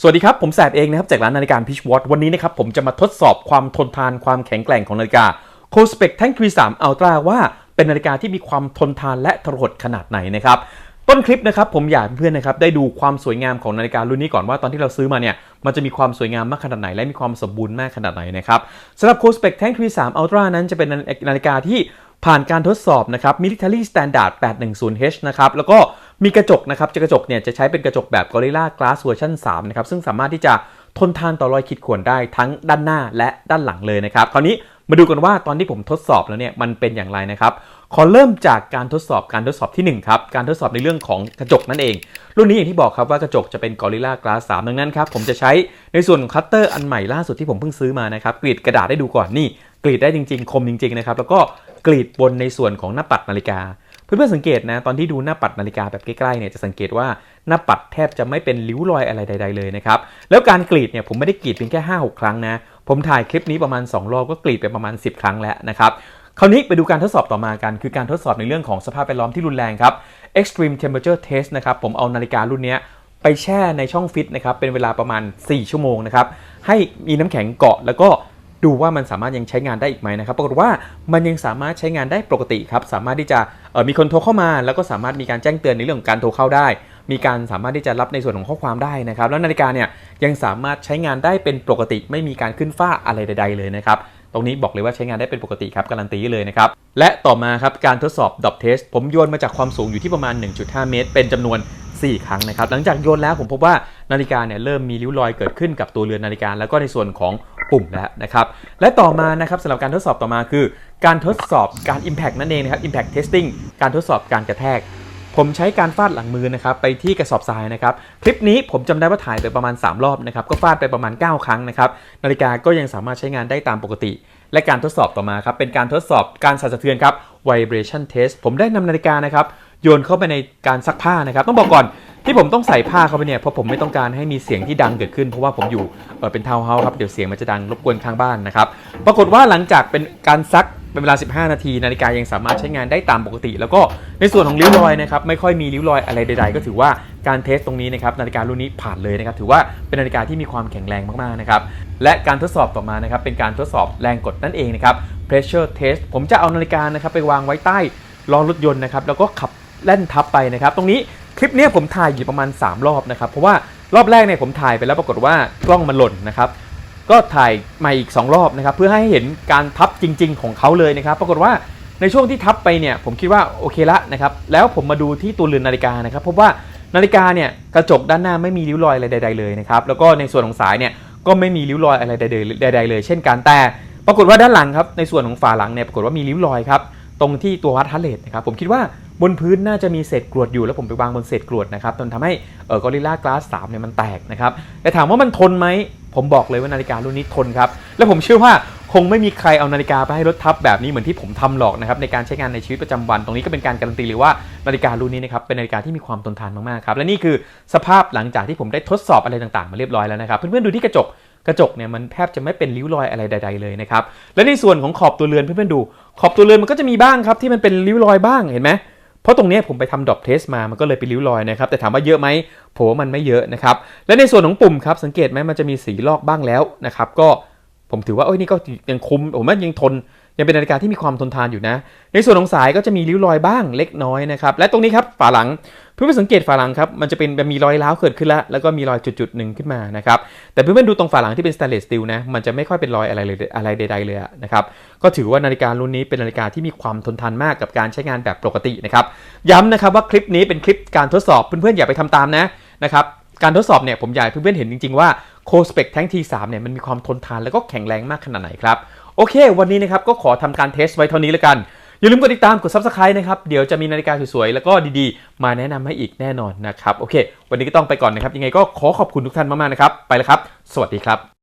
สวัสดีครับ ผมแสบเองนะครับจากร้านนาฬิกาพิชวอตวันนี้นะครับผมจะมาทดสอบความทนทานความแข็งแกร่งของนาฬิกา c o s p e c Tank 3 Ultra ว่าเป็นนาฬิกาที่มีความทนทานและทรหดขนาดไหนนะครับต้นคลิปนะครับผมอยากเพื่อนนะครับได้ดูความสวยงามของนาฬิการุ่นนี้ก่อนว่าตอนที่เราซื้อมาเนี่ยมันจะมีความสวยงามมากขนาดไหน และมีความสมบูรณ์มากขนาดไหนนะครับสำหรับ c o s p e c Tank 3 Ultra นั้นจะเป็นนาฬิกาที่ผ่านการทดสอบนะครับ Military Standard 810H นะครับแล้วก็ มีกระจกนะครับจะกระจกเนี่ยจะใช้เป็นกระจกแบบ Gorilla Glass เวอร์ชัน3นะครับซึ่งสามารถที่จะทนทานต่อรอยขีดข่วนได้ทั้งด้านหน้าและด้านหลังเลยนะครับคราวนี้มาดูกันว่าตอนที่ผมทดสอบแล้วเนี่ยมันเป็นอย่างไรนะครับขอเริ่มจากการทดสอบการทดสอบที่1ครับการทดสอบในเรื่องของกระจกนั่นเอง รุ่นนี้อย่างที่บอกครับว่ากระจกจะเป็น Gorilla Glass 3ดังนั้นครับผมจะใช้ในส่วนของคัตเตอร์อันใหม่ล่าสุดที่ผมเพิ่งซื้อมานะครับกรีดกระดาษได้ดูก่อนนี่กรีดได้จริง ๆ คมจริงๆนะครับแล้วก็กรีดบนในส่วนของหน้าปัดนาฬิกา เพื่อนๆสังเกตนะตอนที่ดูหน้าปัดนาฬิกาแบบใกล้ๆเนี่ยจะสังเกตว่าหน้าปัดแทบจะไม่เป็นริ้วรอยอะไรใด ๆเลยนะครับแล้วการกรีดเนี่ยผมไม่ได้กรีดเพียงแค่ 5-6 ครั้งนะผมถ่ายคลิปนี้ประมาณ 2 รอบก็กรีดไปประมาณ 10 ครั้งแล้วนะครับคราวนี้ไปดูการทดสอบต่อมากัน คือการทดสอบในเรื่องของสภาพแวดล้อมที่รุนแรงครับ extreme temperature test นะครับผมเอานาฬิการุ่นนี้ไปแช่ในช่องฟิตนะครับเป็นเวลาประมาณ 4 ชั่วโมงนะครับให้มีน้ำแข็งเกาะแล้วก็ ดูว่ามันสามารถยังใช้งานได้อีกไหมนะครับปรากฏว่ามันยังสามารถใช้งานได้ปกติครับสามารถที่จะมีคนโทรเข้ามา แล้วก็สามารถมีการแจ้งเตือนในเรื่องของการโทรเข้าได้ มีการสามารถที่จะรับในส่วนของข้อความได้นะครับ แล้วนาฬิกาเนี่ยยังสามารถใช้งานได้เป็นปกติ ไม่มีการขึ้นฝ้าอะไรใด ๆ เลยนะครับตรงนี้บอกเลยว่าใช้งานได้เป็นปกติครับการันตีเลยนะครับ และต่อมาครับการทดสอบดอปเทสผมโยนมาจากความสูงอยู่ที่ประมาณ 1.5 เมตร เป็นจำนวน 4 ครั้งนะครับ หลังจากโยนแล้วผมพบว่านาฬิกาเนี่ยเริ่มมีริ้วรอยเกิดขึ้นกับตัวเรือนนาฬิกา แล้วก็ในส่วนของ ปุ่มแล้วนะครับและต่อมานะครับสำหรับการทดสอบต่อมาคือ การทดสอบการ Impact นั่นเองนะครับ Impact Testing การทดสอบการกระแทก ผมใช้การฟาดหลังมือนะครับไปที่กระสอบทรายนะครับคลิปนี้ผมจำได้ว่าถ่ายไปประมาณ 3 รอบนะครับก็ฟาดไปประมาณ 9 ครั้งนะครับนาฬิกาก็ยังสามารถใช้งานได้ตามปกติ และการทดสอบต่อมาครับเป็นการทดสอบการสั่นสะเทือนครับ vibration test ผมได้นำนาฬิกานะครับโยนเข้าไปในการซักผ้านะครับ ต้องบอกก่อน ที่ผมต้องใส่ผ้าเข้าไปเนี่ยเพราะผมไม่ต้องการให้มีเสียงที่ดังเกิดขึ้น เพราะว่าผมอยู่เเป็นทาวน์เฮาส์ครับเดี๋ยวเสียงมันจะดังรบกวนข้างบ้านนะครับปรากฏว่าหลังจากเป็นการซักเป็นเวลา 15 นาที นาฬิกายังสามารถใช้งานได้ตามปกติ แล้วก็ในส่วนของริ้วรอยนะครับไม่ค่อยมีริ้วรอยอะไรใด ๆ ก็ถือว่าการเทสตรงนี้นะครับนาฬิการุ่นนี้ผ่านเลยนะครับถือว่าเป็นนาฬิกาที่มีความแข็งแรงมากๆนะครับและการทดสอบต่อมานะครับเป็นการทดสอบแรงกดนั่นเองนะครับ pressure test ผมจะเอานาฬิกานะครับไปวางไว้ใต้ล้อรถยนต์นะครับแล้วก็ขับแล่นทับไปนะครับ ตรงนี้ ลิปนี้ผมถ่ายอยู่ประมาณ 3 รอบนะครับ เพราะว่ารอบแรกเนี่ยผมถ่ายไปแล้วปรากฏว่ากล้องมันหล่นนะครับ ก็ถ่ายใหม่อีก 2 รอบนะครับ เพื่อให้เห็นการทับจริง ๆ ของเขาเลยนะครับ ปรากฏว่าในช่วงที่ทับไปเนี่ยผมคิดว่าโอเคละนะครับ แล้วผมมาดูที่ตัวเรือนนาฬิกานะครับพบว่านาฬิกาเนี่ยกระจกด้านหน้าไม่มีริ้วรอยอะไรใด ๆเลยนะครับ แล้วก็ในส่วนของสายเนี่ยก็ไม่มีริ้วรอยอะไรใดๆเลย เช่นกันแต่ปรากฏว่าด้านหลังครับในส่วนของฝาหลังเนี่ยปรากฏว่ามีริ้วรอยครับตรงที่ตัววัดฮัเลตนะครับผมคิดว่า บนพื้นน่าจะมีเศษกรวดอยู่แล้วผมไปวางบนเศษกรวดนะครับจนทำให้เออกอริลลากลาสสามเนี่ยมันแตกนะครับแต่ถามว่ามันทนไหมผมบอกเลยว่านาฬิการุ่นนี้ทนครับและผมเชื่อว่าคงไม่มีใครเอานาฬิกาไปให้รถทับแบบนี้เหมือนที่ผมทำหรอกนะครับในการใช้งานในชีวิตประจำวัน ตรงนี้ก็เป็นการการันตีเลยว่านาฬิการุ่นนี้นะครับเป็นนาฬิกาที่มีความทนทานมากๆครับและนี่คือสภาพหลังจากที่ผมได้ทดสอบอะไรต่างๆ มาเรียบร้อยแล้วนะครับเพื่อนๆดูที่กระจกกระจกเนี่ยมันแทบจะไม่เป็นริ้วรอยอะไรใด ๆเลยนะครับและในส่วนของขอบตัวเรือนเพื่อนๆดู ขอบตัวเรือนมันก็จะมีบ้างครับที่มันเป็นริ้วรอยบ้างเห็นไหม เพราะตรงนี้ผมไปทำดอปเทสมามันก็เลยเป็นริ้วรอยนะครับ แต่ถามว่าเยอะไหมผมว่ามันไม่เยอะนะครับ และในส่วนของปุ่มครับ สังเกตไหมมันจะมีสีลอกบ้างแล้วนะครับ ก็ผมถือว่าเอ้ยนี่ก็ยังคุ้มผมว่ายังทน ยังเป็นนาฬิกาที่มีความทนทานอยู่นะ ในส่วนของสายก็จะมีริ้วรอยบ้างเล็กน้อยนะครับและตรงนี้ครับฝาหลังเพื่อนๆสังเกตฝาหลังครับมันจะเป็นมีรอยร้าวเกิดขึ้นแล้วแล้วก็มีรอยจุดๆหนึ่งขึ้นมานะครับแต่เพื่อนๆดูตรงฝาหลังที่เป็นสแตนเลสสตีลนะมันจะไม่ค่อยเป็นรอยอะไรเลยอะไรใด ๆเลยนะครับก็ถือว่านาฬิการุ่นนี้เป็นนาฬิกาที่มีความทนทานมากกับการใช้งานแบบปกตินะครับย้ำนะครับว่าคลิปนี้เป็นคลิปการทดสอบเพื่อนๆอย่าไปทำตามนะนะครับการทดสอบเนี่ยผมอยากให้เพื่อนๆเห็นจริงๆว่า c o s p e c Tank T3 เนี่ยมันมีความทนทานแล้วก็แข็งแรงมากขนาดไหนครับ โอเค วันนี้นะครับก็ขอทำการเทสไว้เท่านี้แล้วกัน อย่าลืมกดติดตามกด Subscribe นะครับ เดี๋ยวจะมีนาฬิกาสวยๆ แล้วก็ดีๆ มาแนะนำให้อีกแน่นอนนะครับ โอเค วันนี้ก็ต้องไปก่อนนะครับ ยังไงก็ขอขอบคุณทุกท่านมากๆนะครับ ไปแล้วครับ สวัสดีครับ